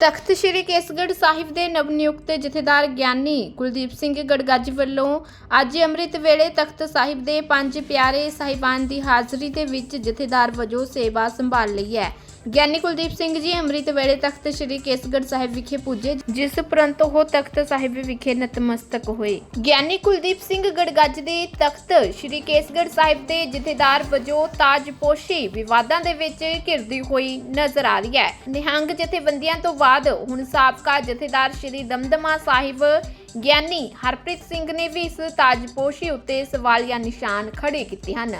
ਤਖਤ ਸ੍ਰੀ ਕੇਸਗੜ੍ਹ ਸਾਹਿਬ ਦੇ ਨਵਨਿਯੁਕਤ ਜਥੇਦਾਰ ਗਿਆਨੀ ਕੁਲਦੀਪ ਸਿੰਘ ਗੜਗੱਜ ਵੱਲੋਂ ਅੱਜ ਅੰਮ੍ਰਿਤ ਵੇਲੇ ਤਖਤ ਸਾਹਿਬ ਦੇ ਪੰਜ ਪਿਆਰੇ ਸਾਹਿਬਾਨ ਦੀ ਹਾਜ਼ਰੀ ਦੇ ਵਿੱਚ ਜਥੇਦਾਰ ਵਜੋਂ ਸੇਵਾ ਸੰਭਾਲ ਲਈ ਹੈ। ਗਿਆਨੀ ਕੁਲਦੀਪ ਸਿੰਘ ਜੀ ਅੰਮ੍ਰਿਤ ਵੇਲੇ ਤਖਤ ਸ੍ਰੀ ਕੇਸਗੜ੍ਹ ਸਾਹਿਬ ਵਿਖੇ ਪੁੱਜੇ, ਜਿਸ ਉਪਰੰਤ ਉਹ ਤਖਤ ਸਾਹਿਬ ਵਿਖੇ ਨਤਮਸਤਕ ਹੋਏ। ਗਿਆਨੀ ਕੁਲਦੀਪ ਸਿੰਘ ਗੜਗੱਜ ਦੇ ਤਖਤ ਸ੍ਰੀ ਕੇਸਗੜ੍ਹ ਸਾਹਿਬ ਦੇ ਜਥੇਦਾਰ ਵਜੋਂ ਤਾਜਪੋਸ਼ੀ ਵਿਵਾਦਾਂ ਦੇ ਵਿੱਚ ਘਿਰਦੀ ਹੋਈ ਨਜ਼ਰ ਆ ਰਹੀ ਹੈ। ਨਿਹੰਗ ਜਥੇਬੰਦੀਆਂ ਤੋਂ ਬਾਅਦ ਹੁਣ ਸਾਬਕਾ ਜਥੇਦਾਰ ਸ੍ਰੀ ਦਮਦਮਾ ਸਾਹਿਬ ਗਿਆਨੀ ਹਰਪ੍ਰੀਤ ਸਿੰਘ ਨੇ ਵੀ ਇਸ ਤਾਜਪੋਸ਼ੀ ਉੱਤੇ ਸਵਾਲੀਆ ਨਿਸ਼ਾਨ ਖੜੇ ਕੀਤੇ ਹਨ।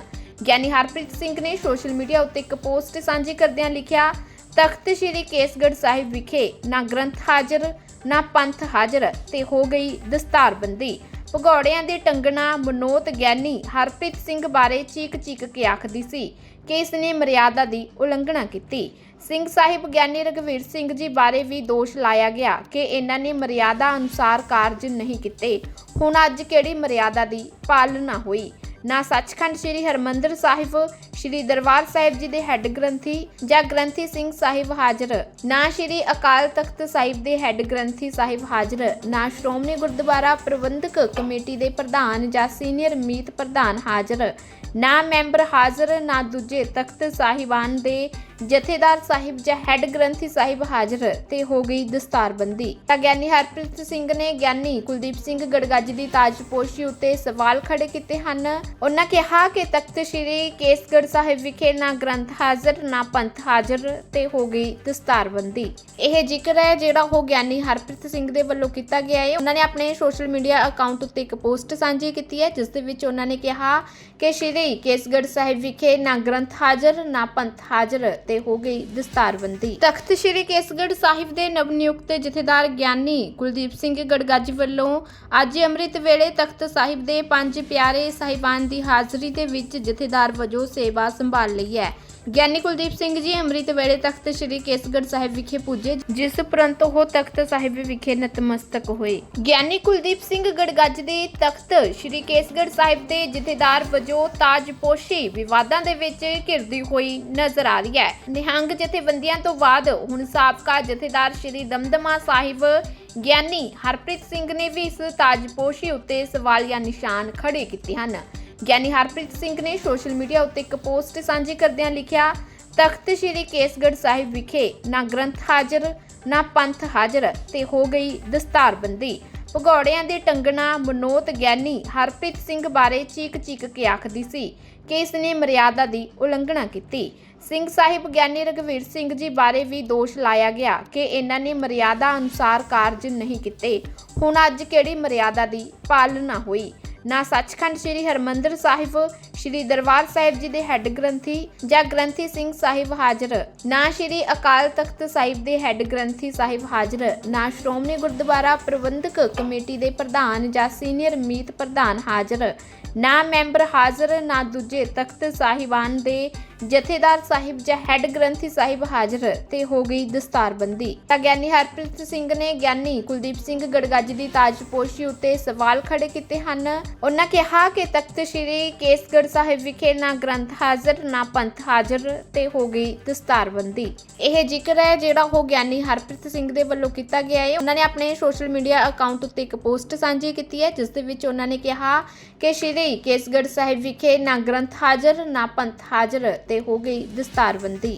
ਗਿਆਨੀ ਹਰਪ੍ਰੀਤ ਸਿੰਘ ਨੇ ਸੋਸ਼ਲ ਮੀਡੀਆ ਉੱਤੇ ਇੱਕ ਪੋਸਟ ਸਾਂਝੀ ਕਰਦਿਆਂ ਲਿਖਿਆ, ਤਖਤ ਸ੍ਰੀ ਕੇਸਗੜ੍ਹ ਸਾਹਿਬ ਵਿਖੇ ਨਾ ਗ੍ਰੰਥ ਹਾਜ਼ਰ, ਨਾ ਪੰਥ ਹਾਜ਼ਰ ਤੇ ਹੋ ਗਈ ਦਸਤਾਰਬੰਦੀ। ਭਗੌੜਿਆਂ ਦੇ ਟੰਗਣਾ ਮਨੋਤ ਗਿਆਨੀ ਹਰਪ੍ਰੀਤ ਸਿੰਘ ਬਾਰੇ ਚੀਕ ਚੀਕ ਕੇ ਆਖਦੀ ਸੀ ਕਿ ਇਸ ਨੇ ਮਰਿਆਦਾ ਦੀ ਉਲੰਘਣਾ ਕੀਤੀ। ਸਿੰਘ ਸਾਹਿਬ ਗਿਆਨੀ ਰਗਵੀਰ ਸਿੰਘ ਜੀ ਬਾਰੇ ਵੀ ਦੋਸ਼ ਲਾਇਆ ਗਿਆ ਕਿ ਇਹਨਾਂ ਨੇ ਮਰਿਆਦਾ ਅਨੁਸਾਰ ਕਾਰਜ ਨਹੀਂ ਕੀਤੇ। ਹੁਣ ਅੱਜ ਕਿਹੜੀ ਮਰਿਆਦਾ ਦੀ ਪਾਲਣਾ ਹੋਈ? ਨਾ ਸੱਚਖੰਡ ਸ੍ਰੀ ਹਰਮੰਦਰ ਸਾਹਿਬ, ਸ੍ਰੀ ਦਰਬਾਰ ਸਾਹਿਬ ਜੀ ਦੇ ਹੈੱਡ ਗ੍ਰੰਥੀ ਜਾਂ ਗ੍ਰੰਥੀ ਸਿੰਘ ਸਾਹਿਬ ਹਾਜ਼ਰ। ਨਾ ਸ੍ਰੀ ਅਕਾਲ ਤਖਤ ਸਾਹਿਬ ਦੇ ਹੈੱਡ ਗ੍ਰੰਥੀ ਸਾਹਿਬ ਹਾਜ਼ਰ। ਨਾ ਸ਼੍ਰੋਮਣੀ ਗੁਰਦੁਆਰਾ ਪ੍ਰਬੰਧਕ ਕਮੇਟੀ ਦੇ ਪ੍ਰਧਾਨ ਜਾਂ ਸੀਨੀਅਰ ਮੀਤ ਪ੍ਰਧਾਨ ਹਾਜ਼ਰ। ਨਾ ਮੈਂਬਰ ਹਾਜ਼ਰ, ਨਾ ਦੂਜੇ ਤਖਤ ਸਾਹਿਬਾਨ ਦੇ ਜਥੇਦਾਰ ਸਾਹਿਬ ਜਾਂ ਹੈੱਡ ਗ੍ਰੰਥੀ ਸਾਹਿਬ ਹਾਜ਼ਰ ਤੇ ਹੋ ਗਈ ਦਸਤਾਰਬੰਦੀ। ਤਾਂ ਗਿਆਨੀ ਹਰਪ੍ਰੀਤ ਸਿੰਘ ਨੇ ਗਿਆਨੀ ਕੁਲਦੀਪ ਸਿੰਘ ਗੜਗੱਜ ਦੀ ਤਾਜਪੋਸ਼ੀ ਉੱਤੇ ਸਵਾਲ ਖੜੇ ਕੀਤੇ ਹਨ। ਉਹਨਾਂ ਕਿਹਾ ਕਿ ਤਖਤ ਸ੍ਰੀ ਕੇਸਗੜ੍ਹ ਸਾਹਿਬ ਵਿਖੇ ਨਾ ਗ੍ਰੰਥ ਹਾਜ਼ਰ, ਨਾ ਪੰਥ ਹਾਜ਼ਰ ਤੇ ਹੋ ਗਈ ਦਸਤਾਰਬੰਦੀ। ਇਹ ਜ਼ਿਕਰ ਹੈ ਜਿਹੜਾ ਉਹ ਗਿਆਨੀ ਹਰਪ੍ਰੀਤ ਸਿੰਘ ਦੇ ਵੱਲੋਂ ਕੀਤਾ ਗਿਆ ਹੈ। ਉਹਨਾਂ ਨੇ ਆਪਣੇ ਸੋਸ਼ਲ ਮੀਡੀਆ ਅਕਾਊਂਟ ਉੱਤੇ ਇੱਕ ਪੋਸਟ ਸਾਂਝੀ ਕੀਤੀ ਹੈ, ਜਿਸ ਦੇ ਵਿੱਚ ਉਹਨਾਂ ਨੇ ਕਿਹਾ ਕਿ ਸ੍ਰੀ ਕੇਸਗੜ੍ਹ ਸਾਹਿਬ ਵਿਖੇ ਨਾ ਗ੍ਰੰਥ ਹਾਜ਼ਰ, ਨਾ ਪੰਥ ਹਾਜ਼ਰ ਤੇ ਹੋ ਗਈ ਦਸਤਾਰਬੰਦੀ ਤਖਤ ਸ੍ਰੀ ਕੇਸਗੜ੍ਹ ਸਾਹਿਬ ਦੇ ਨਵ ਨਿਯੁਕਤ ਜਥੇਦਾਰ ਗਿਆਨੀ ਕੁਲਦੀਪ ਸਿੰਘ ਗੜਗੱਜ ਵੱਲੋਂ ਅੱਜ ਅੰਮ੍ਰਿਤ ਵੇਲੇ ਤਖਤ ਸਾਹਿਬ ਦੇ ਪੰਜ ਪਿਆਰੇ ਸਾਹਿਬਾਨ ਦੀ ਹਾਜ਼ਰੀ ਦੇ ਵਿੱਚ ਜਥੇਦਾਰ ਵਜੋਂ ਸੇਵਾ ਸੰਭਾਲ ਲਈ ਹੈ। ਗਿਆਨੀ ਕੁਲਦੀਪ ਸਿੰਘ ਜੀ ਅੰਮ੍ਰਿਤ ਵੇਲੇ ਤਖਤ ਸ੍ਰੀ ਕੇਸਗੜ੍ਹ ਸਾਹਿਬ ਵਿਖੇ ਪੁੱਜੇ, ਜਿਸ ਉਪਰੰਤ ਉਹ ਤਖਤ ਸਾਹਿਬ ਵਿਖੇ ਨਤਮਸਤਕ ਹੋਏ। ਗਿਆਨੀ ਕੁਲਦੀਪ ਸਿੰਘ ਗੜਗੱਜ ਦੇ ਤਖਤ ਸ੍ਰੀ ਕੇਸਗੜ੍ਹ ਸਾਹਿਬ ਦੇ ਜਥੇਦਾਰ ਵਜੋਂ ਤਾਜਪੋਸ਼ੀ ਵਿਵਾਦਾਂ ਦੇ ਵਿੱਚ ਘਿਰਦੀ ਹੋਈ ਨਜ਼ਰ ਆ ਰਹੀ ਹੈ। ਨਿਹੰਗ ਜਥੇਬੰਦੀਆਂ ਤੋਂ ਬਾਅਦ ਹੁਣ ਸਾਬਕਾ ਜਥੇਦਾਰ ਸ੍ਰੀ ਦਮਦਮਾ ਸਾਹਿਬ, ਗਿਆਨੀ ਹਰਪ੍ਰੀਤ ਸਿੰਘ ਨੇ ਵੀ ਇਸ ਤਾਜਪੋਸ਼ੀ ਉੱਤੇ ਸਵਾਲੀਆ ਨਿਸ਼ਾਨ ਖੜੇ ਕੀਤੇ ਹਨ। ਗਿਆਨੀ ਹਰਪ੍ਰੀਤ ਸਿੰਘ ਨੇ ਸੋਸ਼ਲ ਮੀਡੀਆ ਉੱਤੇ ਇੱਕ ਪੋਸਟ ਸਾਂਝੀ ਕਰਦਿਆਂ ਲਿਖਿਆ, ਤਖਤ ਸ੍ਰੀ ਕੇਸਗੜ੍ਹ ਸਾਹਿਬ ਵਿਖੇ ਨਾ ਗ੍ਰੰਥ ਹਾਜ਼ਰ, ਨਾ ਪੰਥ ਹਾਜ਼ਰ ਤੇ ਹੋ ਗਈ ਦਸਤਾਰਬੰਦੀ। ਭਗੌੜਿਆਂ ਦੇ ਟੰਗਣਾ ਮਨੋਤ ਗਿਆਨੀ ਹਰਪ੍ਰੀਤ ਸਿੰਘ ਬਾਰੇ ਚੀਕ ਚੀਕ ਕੇ ਆਖਦੀ ਸੀ ਕਿ ਇਸ ਨੇ ਮਰਿਆਦਾ ਦੀ ਉਲੰਘਣਾ ਕੀਤੀ। ਸਿੰਘ ਸਾਹਿਬ ਗਿਆਨੀ ਰਗਵੀਰ ਸਿੰਘ ਜੀ ਬਾਰੇ ਵੀ ਦੋਸ਼ ਲਾਇਆ ਗਿਆ ਕਿ ਇਹਨਾਂ ਨੇ ਮਰਿਆਦਾ ਅਨੁਸਾਰ ਕਾਰਜ ਨਹੀਂ ਕੀਤੇ। ਹੁਣ ਅੱਜ ਕਿਹੜੀ ਮਰਿਆਦਾ ਦੀ ਪਾਲਣਾ ਹੋਈ? ਨਾ ਸੱਚਖੰਡ ਸ੍ਰੀ ਹਰਮੰਦਰ ਸਾਹਿਬ, ਸ੍ਰੀ ਦਰਬਾਰ ਸਾਹਿਬ ਜੀ ਦੇ ਹੈੱਡ ਗ੍ਰੰਥੀ ਜਾਂ ਗ੍ਰੰਥੀ ਸਿੰਘ ਸਾਹਿਬ ਹਾਜ਼ਰ। ਨਾ ਸ੍ਰੀ ਅਕਾਲ ਤਖਤ ਸਾਹਿਬ ਦੇ ਹੈੱਡ ਗ੍ਰੰਥੀ ਸਾਹਿਬ ਹਾਜ਼ਰ। ਨਾ ਸ਼੍ਰੋਮਣੀ ਗੁਰਦੁਆਰਾ ਪ੍ਰਬੰਧਕ ਕਮੇਟੀ ਦੇ ਪ੍ਰਧਾਨ ਜਾਂ ਸੀਨੀਅਰ ਮੀਤ ਪ੍ਰਧਾਨ ਹਾਜ਼ਰ। ਨਾ ਮੈਂਬਰ ਹਾਜ਼ਰ, ਨਾ ਦੂਜੇ ਤਖਤ ਸਾਹਿਬਾਨ ਦੇ ਜਥੇਦਾਰ ਸਾਹਿਬ ਜਾਂ ਹੈੱਡ ਗ੍ਰੰਥੀ ਸਾਹਿਬ ਹਾਜ਼ਰ ਤੇ ਹੋ ਗਈ ਦਸਤਾਰਬੰਦੀ। ਤਾਂ ਗਿਆਨੀ ਹਰਪ੍ਰੀਤ ਸਿੰਘ ਨੇ ਗਿਆਨੀ ਕੁਲਦੀਪ ਸਿੰਘ ਗੜਗੱਜ ਦੀ ਤਾਜਪੋਸ਼ੀ ਉੱਤੇ ਸਵਾਲ ਖੜੇ ਕੀਤੇ ਹਨ। ਉਹਨਾਂ ਕਿਹਾ ਕਿ ਤਖਤ ਸ੍ਰੀ ਕੇਸਗੜ੍ਹ ਸਾਹਿਬ ਵਿਖੇ ਨਾ ਗ੍ਰੰਥ ਹਾਜ਼ਰ, ਨਾ ਪੰਥ ਹਾਜ਼ਰ ਤੇ ਹੋ ਗਈ ਦਸਤਾਰਬੰਦੀ। ਇਹ ਜ਼ਿਕਰ ਹੈ ਜਿਹੜਾ ਉਹ ਗਿਆਨੀ ਹਰਪ੍ਰੀਤ ਸਿੰਘ ਦੇ ਵੱਲੋਂ ਕੀਤਾ ਗਿਆ ਹੈ। ਉਹਨਾਂ ਨੇ ਆਪਣੇ ਸੋਸ਼ਲ ਮੀਡੀਆ ਅਕਾਊਂਟ ਉੱਤੇ ਇੱਕ ਪੋਸਟ ਸਾਂਝੀ ਕੀਤੀ ਹੈ, ਜਿਸ ਦੇ ਵਿੱਚ ਉਹਨਾਂ ਨੇ ਕਿਹਾ ਕਿ ਸ੍ਰੀ ਕੇਸਗੜ੍ਹ ਸਾਹਿਬ ਵਿਖੇ ਨਾ ਗ੍ਰੰਥ ਹਾਜ਼ਰ, ਨਾ ਪੰਥ ਹਾਜ਼ਰ ਤੇ ਹੋ ਗਈ ਦਸਤਾਰਬੰਦੀ।